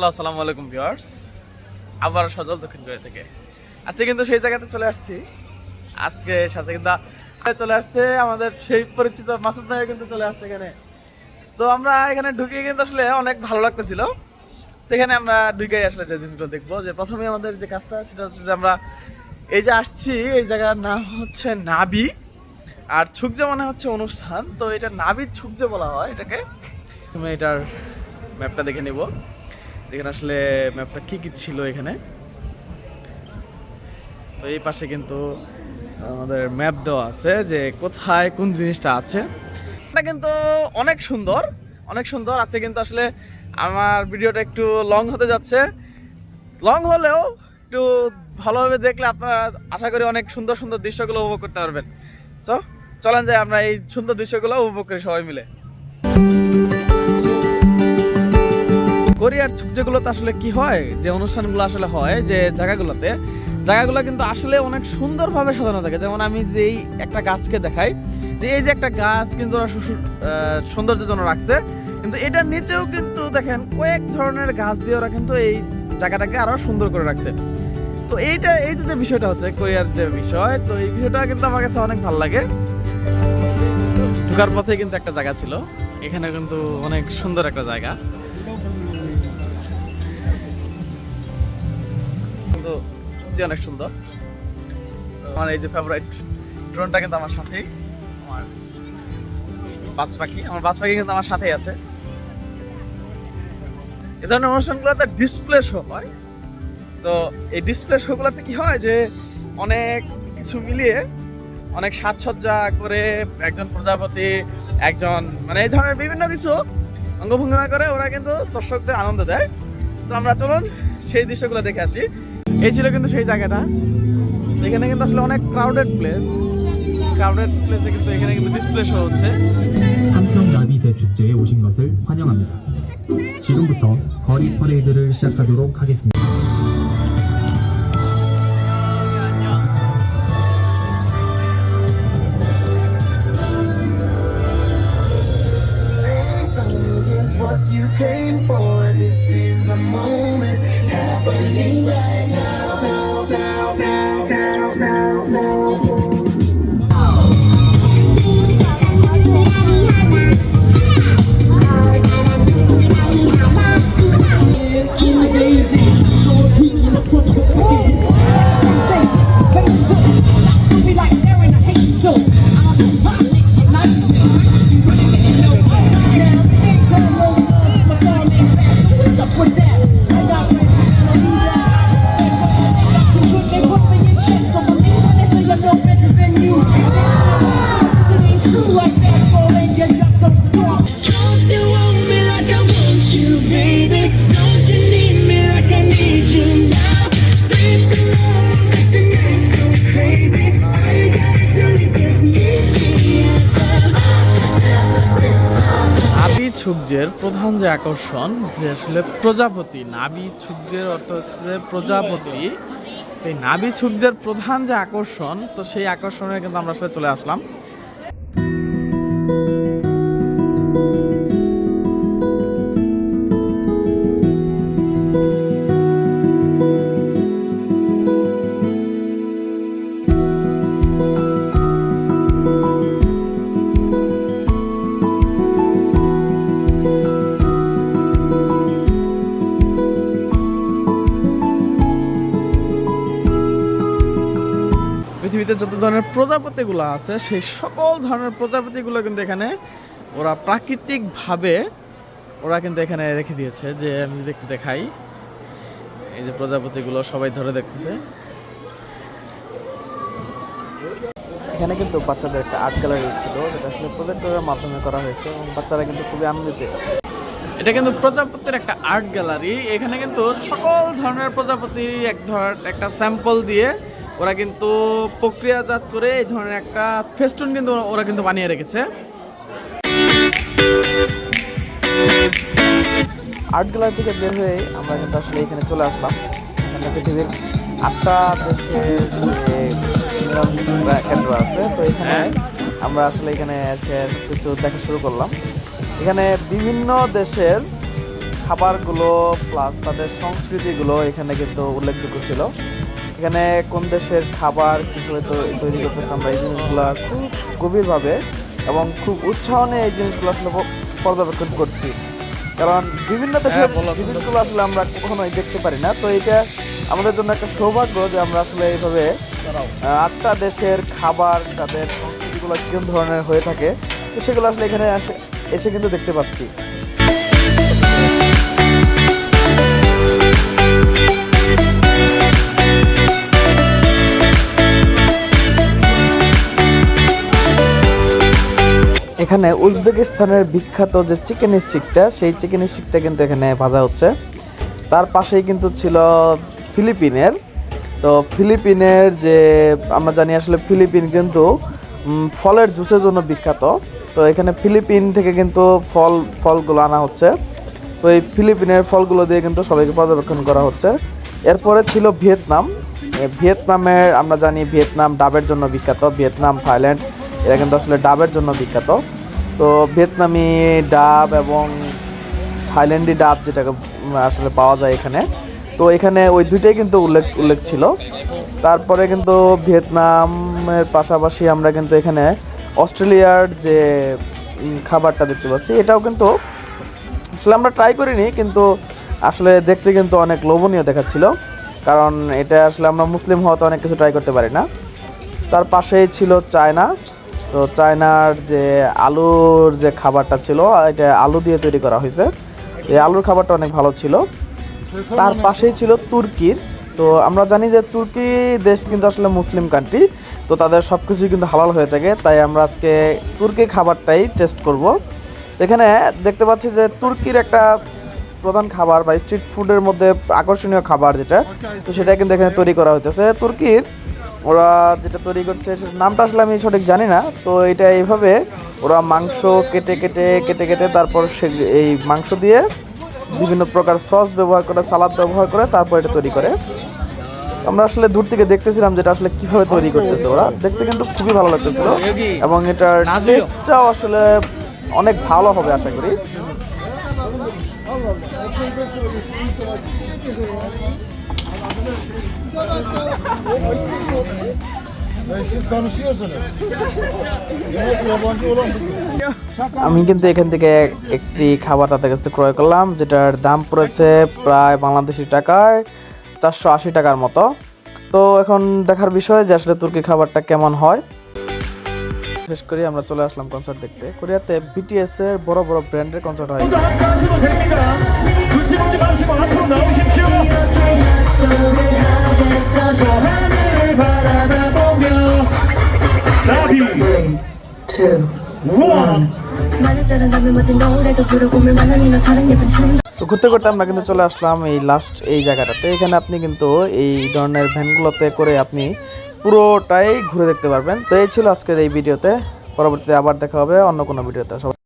Hello আসসালামু আলাইকুম viewers. আবার সজল দক্ষিণ কোরিয়া থেকে। আজকে কিন্তু সেই জায়গাতে চলে আসছি। আজকে সাথে কিন্তু চলে আসছে আমাদের সেই পরিচিত মাসুদ ভাই কিন্তু চলে আসছে এখানে। তো আমরা এখানে ঢুকে কিন্তু আসলে অনেক ভালো লাগতেছিল। তো এখানে আমরা ঢুকে আসলে যে জিনিসগুলো দেখব, যে প্রথমে আমাদের যে কাজটা সেটা হচ্ছে যে আমরা এই যে আসছি, এই জায়গার নাম হচ্ছে নাবি। আর ছুকজে মানে হচ্ছে অনুষ্ঠান। তো এটা নাবি ছুকজে বলা হয় এটাকে। তুমি এটার ম্যাপটা দেখে নিব। এখানে আসলে ম্যাপটা কী কী ছিল এখানে। তো এই পাশে কিন্তু আমাদের ম্যাপ দেওয়া আছে যে কোথায় কোন জিনিসটা আছে। এটা কিন্তু অনেক সুন্দর অনেক সুন্দর। আছে কিন্তু আসলে আমার ভিডিওটা একটু লং হতে যাচ্ছে। লং হলেও একটু ভালোভাবে দেখলে আপনারা আশা করি অনেক সুন্দর সুন্দর দৃশ্যগুলো উপভোগ করতে পারবেন। তো চলেন যাই আমরা এই সুন্দর দৃশ্যগুলো উপভোগ করি সবাই মিলে। কোরিয়ার যেগুলোতে আসলে কি হয়? যে অনুষ্ঠানগুলো আসলে হয়, যে জায়গাগুলোতে, জায়গাগুলো কিন্তু আসলে অনেক সুন্দরভাবে সাজানো থাকে। যেমন আমি যে এই একটা গাছকে দেখাই, যে এই যে একটা গাছ কিন্তু ওরা সৌন্দর্যের জন্য রাখছে। কিন্তু এটার নিচেও কিন্তু দেখেন কয়েক ধরনের গাছ দিয়ে ওরা কিন্তু এই জায়গাটাকে আরও সুন্দর করে রাখছে। তো এইটা, এই যে বিষয়টা হচ্ছে কোরিয়ার যে বিষয়, তো এই বিষয়টা কিন্তু আমার কাছে অনেক ভালো লাগে। ঢোকার পথে কিন্তু একটা জায়গা ছিল। এখানে কিন্তু অনেক সুন্দর একটা জায়গা। কিন্তু সত্যি অনেক সুন্দর। আমার এই যে ফেভারিট ড্রোনটা কিন্তু আমার সাথেই। আমার বাজ পাখি, আমার বাজ পাখি কিন্তু আমার সাথেই আছে। এ ধরনের অনুষ্ঠানগুলোতে ডিসপ্লে শো হয়। তো এই ডিসপ্লে শোগুলোতে কি হয় যে, অনেক কিছু মিলিয়ে অনেক সাজসজ্জা করে একজন প্রজাপতি, একজন মানে এই ধরনের বিভিন্ন কিছু অঙ্গভঙ্গিমা করে ওরা কিন্তু দর্শকদের আনন্দ দেয়। তো আমরা চলুন সেই দৃশ্যগুলো দেখে আসি। এই ছিল কিন্তু সেই জায়গাটা এখানে কিন্তু আসলে অনেক ক্রাউডেড প্লেস ক্রাউডেড প্লেসে কিন্তু এখানে কিন্তু ডিসপ্লে শো হচ্ছে 한평 나비 대축제에 오신 것을 환영합니다. 지금부터 거리 퍼레이드를 시작하도록 하겠습니다. Amen. ছুকজের প্রধান যে আকর্ষণ যে আসলে প্রজাপতি নাবি ছুকজের অর্থ হচ্ছে প্রজাপতি। এই নাবি সূর্যের প্রধান যে আকর্ষণ তো সেই আকর্ষণে কিন্তু আমরা আসলে চলে আসলাম। যত ধরনের প্রজাপতিগুলো আছে সেই সকল ধরনের প্রজাপতিগুলো কিন্তু এখানে ওরা প্রাকৃতিকভাবে ওরা কিন্তু এখানে রেখে দিয়েছে। যে আমি যদি একটু দেখাই এই যে প্রজাপতিগুলো সবাই ধরে দেখতেছে। এখানে কিন্তু বাচ্চাদের একটা আর্ট গ্যালারি ছিল যেটা আসলে প্রজেক্টরের মাধ্যমে করা হয়েছে এবং বাচ্চারা কিন্তু খুবই আনন্দিত। এটা কিন্তু প্রজাপতির একটা আর্ট গ্যালারি। এখানে কিন্তু সকল ধরনের প্রজাপতি এক ধর একটা স্যাম্পল দিয়ে ওরা কিন্তু প্রক্রিয়াজাত করে এই ধরনের একটা ফেস্টুন কিন্তু ওরা কিন্তু বানিয়ে রেখেছে। আর্ট গ্যালারি থেকে বের হয়ে আমরা কিন্তু আসলে এখানে চলে আসলাম। এখানে পৃথিবীর আটটা দেশের কেন্দ্র আছে। তো এখানে আমরা আসলে এখানে এসে কিছু দেখা শুরু করলাম। এখানে বিভিন্ন দেশের খাবারগুলো প্লাস তাদের সংস্কৃতিগুলো এখানে কিন্তু উল্লেখযোগ্য ছিল। এখানে কোন দেশের খাবার কীভাবে তৈরি করতেছে আমরা এই জিনিসগুলো খুব গভীরভাবে এবং খুব উৎসাহ নিয়ে এই জিনিসগুলো আসলে পর্যবেক্ষণ করছি। কারণ বিভিন্ন দেশের হ্যাঁ, জিনিসগুলো আসলে আমরা কখনোই দেখতে পারি না। তো এটা আমাদের জন্য একটা সৌভাগ্য যে আমরা আসলে এইভাবে আটটা দেশের খাবার তাদের সংস্কৃতিগুলো কীরকম ধরনের হয়ে থাকে তো সেগুলো আসলে এখানে এসে কিন্তু দেখতে পাচ্ছি। এখানে উজবেকিস্তানের বিখ্যাত যে চিকেন স্টিকটা, সেই চিকেন স্টিকটা কিন্তু এখানে ভাজা হচ্ছে। তার পাশেই কিন্তু ছিল ফিলিপিনের। তো ফিলিপিনের যে, আমরা জানি আসলে ফিলিপিন কিন্তু ফলের জুসের জন্য বিখ্যাত। তো এখানে ফিলিপিন থেকে কিন্তু ফল, ফলগুলো আনা হচ্ছে। তো এই ফিলিপিনের ফলগুলো দিয়ে কিন্তু সবাইকে পর্যবেক্ষণ করা হচ্ছে। এরপরে ছিল ভিয়েতনাম। ভিয়েতনামের, আমরা জানি ভিয়েতনাম ডাবের জন্য বিখ্যাত। ভিয়েতনাম, থাইল্যান্ড এরা কিন্তু আসলে ডাবের জন্য বিখ্যাত। তো ভিয়েতনামি ডাব এবং থাইল্যান্ডি ডাব যেটাকে আসলে পাওয়া যায় এখানে। তো এখানে ওই দুইটাই কিন্তু উল্লেখ উল্লেখ ছিল। তারপরে কিন্তু ভিয়েতনামের পাশাপাশি আমরা কিন্তু এখানে অস্ট্রেলিয়ার যে খাবারটা দেখতে পাচ্ছি, এটাও কিন্তু আসলে আমরা ট্রাই করিনি, কিন্তু আসলে দেখতে কিন্তু অনেক লোভনীয় দেখাচ্ছিল। কারণ এটা আসলে আমরা মুসলিম হওয়াতে অনেক কিছু ট্রাই করতে পারি না। তার পাশেই ছিল চায়না। তো চায়নার যে আলুর যে খাবারটা ছিল, এটা আলু দিয়ে তৈরি করা হয়েছে। এই আলুর খাবারটা অনেক ভালো ছিল। তার পাশেই ছিল তুর্কির। তো আমরা জানি যে তুর্কি দেশ কিন্তু আসলে মুসলিম কান্ট্রি তো তাদের সব কিছুই কিন্তু হালাল হয়ে থাকে। তাই আমরা আজকে তুর্কি খাবারটাই টেস্ট করব। এখানে দেখতে পাচ্ছি যে তুর্কির একটা প্রধান খাবার বা স্ট্রিট ফুডের মধ্যে আকর্ষণীয় খাবার যেটা, তো সেটা কিন্তু এখানে তৈরি করা হইতেছে। তুর্কির ওরা যেটা তৈরি করছে সেটার নামটা আসলে আমি সঠিক জানি না তো এটা এইভাবে ওরা মাংস কেটে কেটে কেটে কেটে তারপর সে এই মাংস দিয়ে বিভিন্ন প্রকার সস ব্যবহার করে সালাদ ব্যবহার করে তারপর এটা তৈরি করে। আমরা আসলে দূর থেকে দেখতেছিলাম যেটা আসলে কীভাবে তৈরি করতেছে ওরা। দেখতে কিন্তু খুবই ভালো লাগতেছিল এবং এটার টেস্টটাও আসলে অনেক ভালো হবে আশা করি। আমি কিন্তু এখান থেকে একটি খাবার তাদের কাছে ক্রয় করলাম, যেটার দাম পড়েছে প্রায় বাংলাদেশি টাকায় চারশো আশি টাকার মতো। তো এখন দেখার বিষয় যে আসলে তুর্কি খাবারটা কেমন হয়। শেষ করি আমরা চলে আসলাম কনসার্ট দেখতে। কোরিয়াতে বিটিএস এর বড় বড় ব্র্যান্ডের কনসার্ট হয়। two, one. 말을 자른다면 멋진 노래도 부르고 물 많으니 다른 예쁜 춤 তো ঘুরতে ঘুরতে আমরা কিন্তু চলে আসলাম এই লাস্ট এই জায়গাটাতে এখানে আপনি কিন্তু এই ধরনের ভ্যানগুলোতে করে আপনি পুরোটাই ঘুরে দেখতে পারবেন তো এই ছিল আজকের এই ভিডিওতে পরবর্তীতে আবার দেখা হবে অন্য কোনো ভিডিওতে সবাই